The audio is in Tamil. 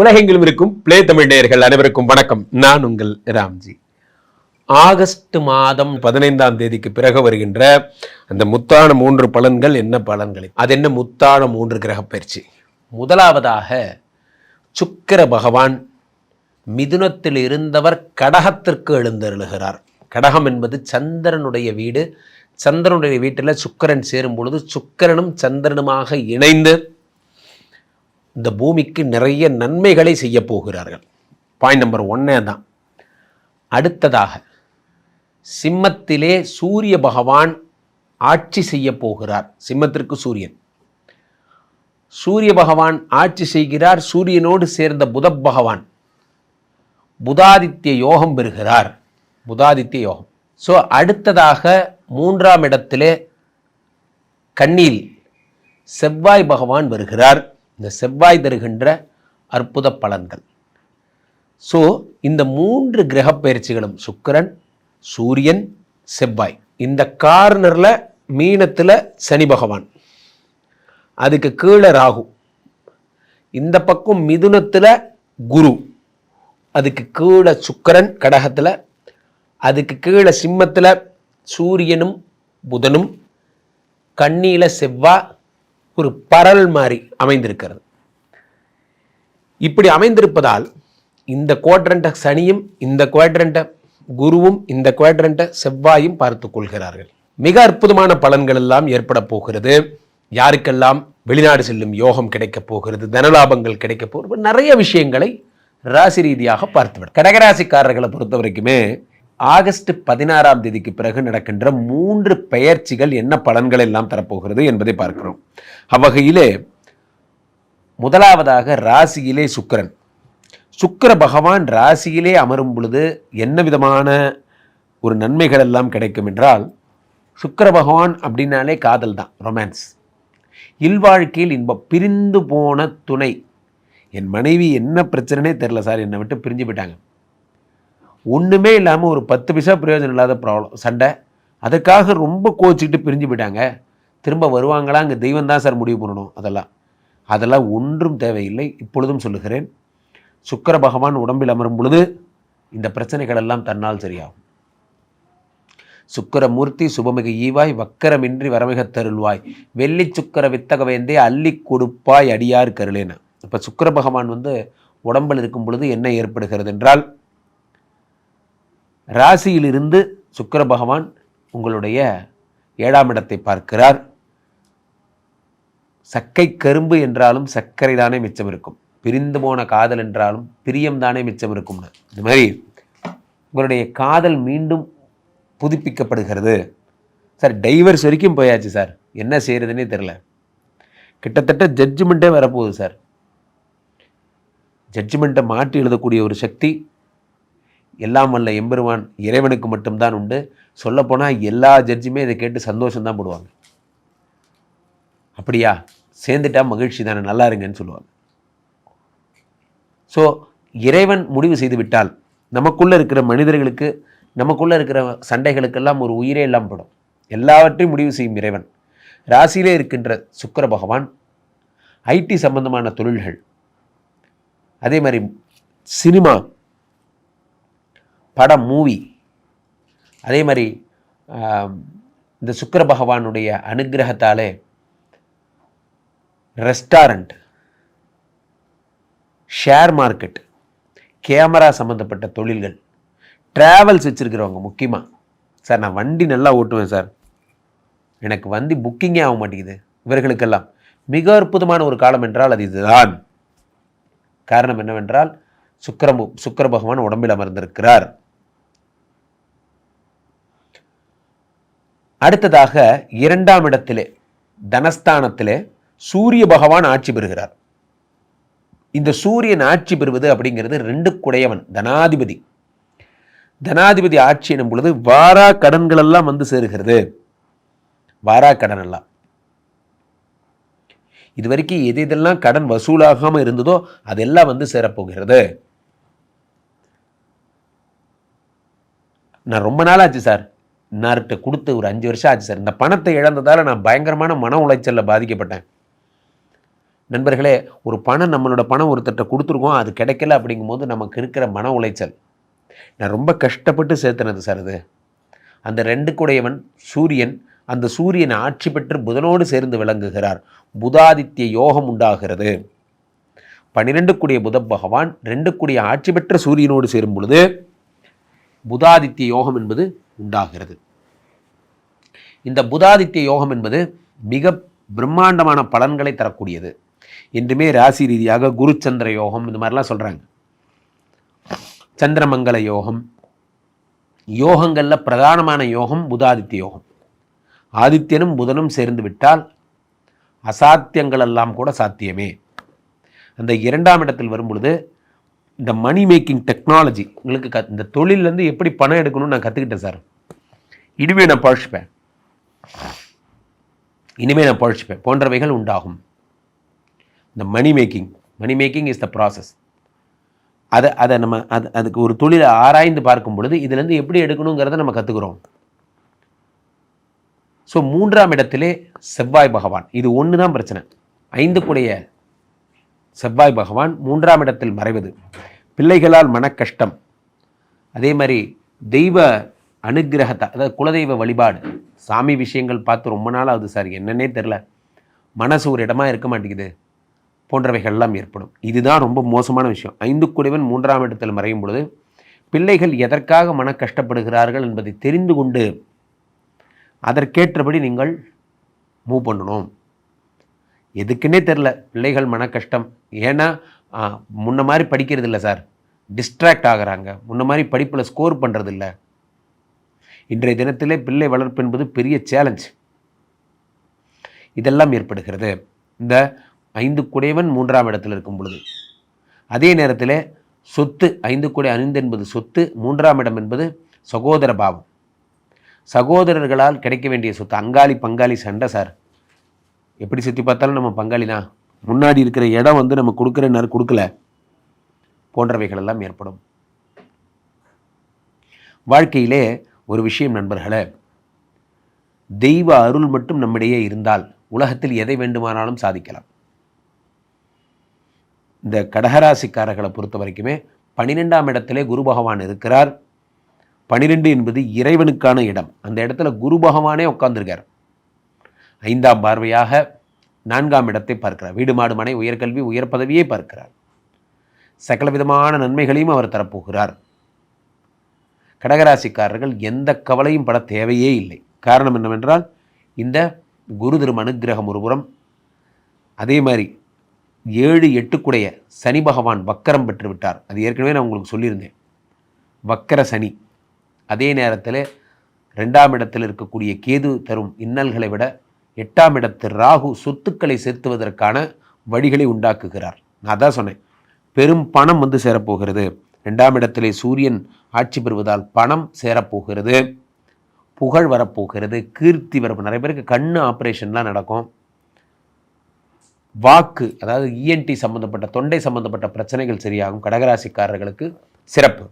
உலகெங்கிலும் இருக்கும் பிளே தமிழ் நேயர்கள் அனைவருக்கும் வணக்கம். நான் உங்கள் ராம்ஜி. ஆகஸ்ட் மாதம் பதினைந்தாம் தேதிக்கு பிறகு வருகின்ற அந்த முத்தான மூன்று பலன்கள் என்ன பலன்கள்? அது என்ன முத்தான மூன்று கிரக பயிற்சி? முதலாவதாக சுக்கிர பகவான் மிதுனத்தில் இருந்தவர் கடகத்திற்கு எழுந்தருளுகிறார். கடகம் என்பது சந்திரனுடைய வீடு. சந்திரனுடைய வீட்டில் சுக்கிரன் சேரும் பொழுது சுக்கரனும் சந்திரனுமாக இணைந்து இந்த பூமிக்கு நிறைய நன்மைகளை செய்ய போகிறார்கள். பாயிண்ட் நம்பர் ஒன்னே தான் அடுத்ததாக சிம்மத்திலே சூரிய பகவான் ஆட்சி செய்ய போகிறார். சிம்மத்திற்கு சூரியன். சூரிய பகவான் ஆட்சி செய்கிறார். சூரியனோடு சேர்ந்த புத பகவான் புதாதித்ய யோகம் பெறுகிறார். புதாதித்ய யோகம். ஸோ அடுத்ததாக மூன்றாம் இடத்திலே கண்ணில் செவ்வாய் பகவான் வருகிறார். இந்த செவ்வாய் தருகின்ற அற்புத பலன்கள். ஸோ இந்த மூன்று கிரக பயிற்சிகளும் சுக்கிரன் சூரியன் செவ்வாய். இந்த கார்னரில் மீனத்தில் சனி பகவான். அதுக்கு கீழே ராகு. இந்த பக்கம் மிதுனத்தில் குரு. அதுக்கு கீழே சுக்கிரன் கடகத்தில். அதுக்கு கீழே சிம்மத்தில் சூரியனும் புதனும். கண்ணியில் செவ்வாய் ஒரு பரல் மாதிரி அமைந்திருக்கிறது. இப்படி அமைந்திருப்பதால் இந்த குவாட்ரண்ட்டை சனியும் இந்த குவாட்ரண்ட்டை குருவும் இந்த குவாட்ரண்ட்டை செவ்வாயும் பார்த்து கொள்கிறார்கள். மிக அற்புதமான பலன்கள் எல்லாம் ஏற்பட போகிறது. யாருக்கெல்லாம் வெளிநாடு செல்லும் யோகம் கிடைக்கப் போகிறது தனலாபங்கள் கிடைக்கப் போகிறது நிறைய விஷயங்களை ராசி ரீதியாக பார்த்துவிடும் கடகராசிக்காரர்களை பொறுத்த வரைக்குமே ஆகஸ்ட் பதினாறாம் தேதிக்கு பிறகு நடக்கின்ற மூன்று பெயர்ச்சிகள் என்ன பலன்கள் எல்லாம் தரப்போகிறது என்பதை பார்க்கிறோம். அவ்வகையிலே முதலாவதாக ராசியிலே சுக்கரன். சுக்கர பகவான் ராசியிலே அமரும் பொழுது என்ன விதமான ஒரு நன்மைகள் எல்லாம் கிடைக்கும் என்றால் சுக்கர பகவான் அப்படின்னாலே காதல் தான் ரொமான்ஸ் இல்வாழ்க்கையில் இன்பம் பிரிந்து போன துணை. என் மனைவி என்ன பிரச்சனைனே தெரில சார் என்னை விட்டு பிரிஞ்சு போயிட்டாங்க. ஒன்றுமே இல்லாமல் ஒரு பத்து பைசா பிரயோஜனம் இல்லாத ப்ராப்ளம் சண்டை. அதுக்காக ரொம்ப கோச்சிக்கிட்டு பிரிஞ்சு போயிட்டாங்க. திரும்ப வருவாங்களா அங்கே தெய்வம் தான் சார் முடிவு பண்ணணும் அதெல்லாம். அதெல்லாம் ஒன்றும் தேவையில்லை. இப்பொழுதும் சொல்லுகிறேன். சுக்கர பகவான் உடம்பில் அமரும் பொழுது இந்த பிரச்சனைகள் எல்லாம் தன்னால் சரியாகும். சுக்கிரமூர்த்தி சுபமிகு ஈவாய் வக்கரமின்றி வரமிகத் தருள்வாய். வெள்ளி சுக்கர வித்தக வேந்தே அள்ளி கொடுப்பாய் அடியார் கருளேன. இப்போ சுக்கர பகவான் வந்து உடம்பில் இருக்கும் பொழுது என்ன ஏற்படுகிறது என்றால் ராசியிலிருந்து சுக்கர பகவான் உங்களுடைய ஏழாம் இடத்தை பார்க்கிறார். சக்கை கரும்பு என்றாலும் சர்க்கரை தானே மிச்சம் இருக்கும். பிரிந்து போன காதல் என்றாலும் பிரியம் தானே மிச்சம் இருக்கும்னு. இந்த மாதிரி உங்களுடைய காதல் மீண்டும் புதுப்பிக்கப்படுகிறது. சார் டைவர்ஸ் வரைக்கும் போயாச்சு சார். என்ன செய்கிறதுனே தெரில கிட்டத்தட்ட ஜட்ஜ்மெண்ட்டே வரப்போகுது சார். ஜட்ஜ்மெண்ட்டை மாற்றி எழுதக்கூடிய ஒரு சக்தி எல்லாம் வல்ல எம்பெருமான் இறைவனுக்கு மட்டும்தான் உண்டு. சொல்லப்போனால் எல்லா ஜட்ஜுமே இதை கேட்டு சந்தோஷம்தான் போடுவாங்க. அப்படியா? சேர்ந்துட்டா மகிழ்ச்சி தானே நல்லா இருங்கன்னு சொல்லுவாங்க. ஸோ இறைவன் முடிவு செய்து விட்டால் நமக்குள்ளே இருக்கிற மனிதர்களுக்கு நமக்குள்ளே இருக்கிற சண்டைகளுக்கெல்லாம் ஒரு உயிரே எல்லாம் படும் எல்லாவற்றையும் முடிவு செய்யும் இறைவன். ராசியிலே இருக்கின்ற சுக்கர பகவான் ஐடி சம்பந்தமான தொழில்கள் அதே மாதிரி சினிமா படம் மூவி அதே மாதிரி இந்த சுக்கர பகவானுடைய அனுக்கிரகத்தாலே ரெஸ்டாரண்ட் ஷேர் மார்க்கெட் கேமரா சம்மந்தப்பட்ட தொழில்கள் ட்ராவல்ஸ் வச்சுருக்கிறவங்க முக்கியமாக சார் நான் வண்டி நல்லா ஓட்டுவேன் சார். எனக்கு வண்டி புக்கிங்கே ஆக மாட்டேங்குது. இவர்களுக்கெல்லாம் மிக அற்புதமான ஒரு காலம் என்றால் அது இதுதான். காரணம் என்னவென்றால் சுக்கர சுக்கர பகவான் உடம்பில் அமர்ந்திருக்கிறார். அடுத்ததாக இரண்டாம் இடத்திலே தனஸ்தானத்திலே சூரிய பகவான் ஆட்சி பெறுகிறார். இந்த சூரியன் ஆட்சி பெறுவது அப்படிங்கிறது ரெண்டு குடையவன் தனாதிபதி. தனாதிபதி ஆட்சி எனும் பொழுது வாரா கடன்கள் எல்லாம் வந்து சேருகிறது. வாரா கடன் எல்லாம். இது வரைக்கும் எது எதெல்லாம் கடன் வசூலாகாமல் இருந்ததோ அதெல்லாம் வந்து சேரப்போகிறது. நான் ரொம்ப நாள் ஆச்சு சார். நார்கிட்ட கொடுத்து ஒரு அஞ்சு வருஷம் ஆச்சு சார். இந்த பணத்தை இழந்ததால் நான் பயங்கரமான மன உளைச்சலில் பாதிக்கப்பட்டேன். நண்பர்களே ஒரு பணம் நம்மளோட பணம் ஒருத்தர்கிட்ட கொடுத்துருக்கோம் அது கிடைக்கல அப்படிங்கும்போது நமக்கு இருக்கிற மன உளைச்சல். நான் ரொம்ப கஷ்டப்பட்டு சேர்த்துனது சார் அது. அந்த ரெண்டு குடையவன் சூரியன் அந்த சூரியன் ஆட்சி பெற்று புதனோடு சேர்ந்து விளங்குகிறார். புதாதித்ய யோகம் உண்டாகிறது. பன்னிரெண்டு கூடிய புத பகவான் ரெண்டு கூடிய ஆட்சி பெற்ற சூரியனோடு சேரும் பொழுது புதாதித்ய யோகம் என்பது உண்டாகிறது. இந்த புதாதித்ய யோகம் என்பது மிக பிரம்மாண்டமான பலன்களை தரக்கூடியது. என்றுமே ராசி ரீதியாக குரு சந்திர யோகம் இந்த மாதிரிலாம் சொல்கிறாங்க சந்திரமங்கல யோகம் யோகங்களில் பிரதானமான யோகம் புதாதித்ய யோகம். ஆதித்யனும் புதனும் சேர்ந்து விட்டால் அசாத்தியங்களெல்லாம் கூட சாத்தியமே. அந்த இரண்டாம் இடத்தில் வரும் பொழுது இந்த மணி மேக்கிங் டெக்னாலஜி உங்களுக்கு க இந்த தொழிலேருந்து எப்படி பணம் எடுக்கணும்னு நான் கற்றுக்கிட்டேன் சார். இனிமே நான் பழச்சிப்பேன். இனிமே நான் பழச்சிப்பேன். போன்றவைகள் உண்டாகும். இந்த money making money making is the process அதை அதை நம்ம அது அதுக்கு ஒரு தொழிலை ஆராய்ந்து பார்க்கும் பொழுது இதுலேருந்து எப்படி எடுக்கணுங்கிறத நம்ம கற்றுக்குறோம் ஸோ மூன்றாம் இடத்திலே செவ்வாய் பகவான். இது ஒன்று தான் பிரச்சனை. ஐந்து கூடைய செவ்வாய் பகவான் மூன்றாம் இடத்தில் மறைவது. பிள்ளைகளால் மனக்கஷ்டம். அதே மாதிரி தெய்வ அனுகிரகத்தை அதாவது குலதெய்வ வழிபாடு. சாமி விஷயங்கள் பார்த்து ரொம்ப நாள் ஆகுது சார் என்னன்னே தெரில மனசு ஒரு இடமா இருக்க மாட்டேங்குது. போன்றவைகள்லாம் ஏற்படும். இதுதான் ரொம்ப மோசமான விஷயம். ஐந்து குடைவன் மூன்றாம் இடத்தில் மறையும் பொழுது பிள்ளைகள் எதற்காக மன கஷ்டப்படுகிறார்கள் என்பதை தெரிந்து கொண்டு அதற்கேற்றபடி நீங்கள் மூவ் பண்ணணும். எதுக்குன்னே தெரில. பிள்ளைகள் மன கஷ்டம். ஏன்னா முன்ன மாதிரி படிக்கிறது இல்லை சார். டிஸ்ட்ராக்ட் ஆகிறாங்க. முன்ன மாதிரி படிப்பில் ஸ்கோர் பண்ணுறது இல்லை. இன்றைய தினத்திலே பிள்ளை வளர்ப்பு என்பது பெரிய சேலஞ்ச் இதெல்லாம் ஏற்படுகிறது. இந்த ஐந்து குடையவன் மூன்றாம் இடத்தில் இருக்கும் பொழுது. அதே நேரத்தில் சொத்து ஐந்து குடை ஐந்து என்பது சொத்து மூன்றாம் இடம் என்பது சகோதர பாவம். சகோதரர்களால் கிடைக்க வேண்டிய சொத்து அங்காளி பங்காளி சண்டை சார். எப்படி சுற்றி பார்த்தாலும் நம்ம பங்காளி தான் முன்னாடி இருக்கிற இடம் வந்து நம்ம கொடுக்குற நேரம் கொடுக்கல. போன்றவைகள் எல்லாம் ஏற்படும். வாழ்க்கையிலே ஒரு விஷயம் நண்பர்களே தெய்வ அருள் மட்டும் நம்மிடையே இருந்தால் உலகத்தில் எதை வேண்டுமானாலும் சாதிக்கலாம். இந்த கடகராசிக்காரர்களை பொறுத்த வரைக்குமே பன்னிரெண்டாம் இடத்திலே குரு பகவான் இருக்கிறார். பனிரெண்டு என்பது இறைவனுக்கான இடம். அந்த இடத்துல குரு பகவானே உட்காந்துருக்கார் ஐந்தாம் பார்வையாக நான்காம் இடத்தை பார்க்கிறார். வீடு மாடு மனை உயர்கல்வி உயர் பதவியை பார்க்கிறார். சகல விதமான நன்மைகளையும் அவர் தரப்போகிறார். கடகராசிக்காரர்கள் எந்த கவலையும் பட தேவையே இல்லை. காரணம் என்னவென்றால் இந்த குரு திரும அனுக்கிரகம் ஒருபுறம் அதே மாதிரி ஏழு எட்டுக்குடைய சனி பகவான் வக்கரம் பெற்று விட்டார். அது ஏற்கனவே நான் உங்களுக்கு சொல்லியிருந்தேன். வக்கர சனி அதே நேரத்தில் ரெண்டாம் இடத்தில் இருக்கக்கூடிய கேது தரும் இன்னல்களை விட எட்டாம் இடத்து ராகு சொத்துக்களை செலுத்துவதற்கான வழிகளை உண்டாக்குகிறார். நான் அதான் சொன்னேன். பெரும் பணம் வந்து சேரப்போகிறது. ரெண்டாம் இடத்திலே சூரியன் ஆட்சி பெறுவதால் பணம் சேரப்போகிறது. புகழ் வரப்போகிறது. கீர்த்தி வரப்போ நிறைய பேருக்கு கண்ணு ஆப்ரேஷன்லாம் நடக்கும். வாக்கு அதாவது இஎன்டி சம்மந்தப்பட்ட தொண்டை சம்மந்தப்பட்ட பிரச்சனைகள் சரியாகும். கடகராசிக்காரர்களுக்கு சிறப்பு.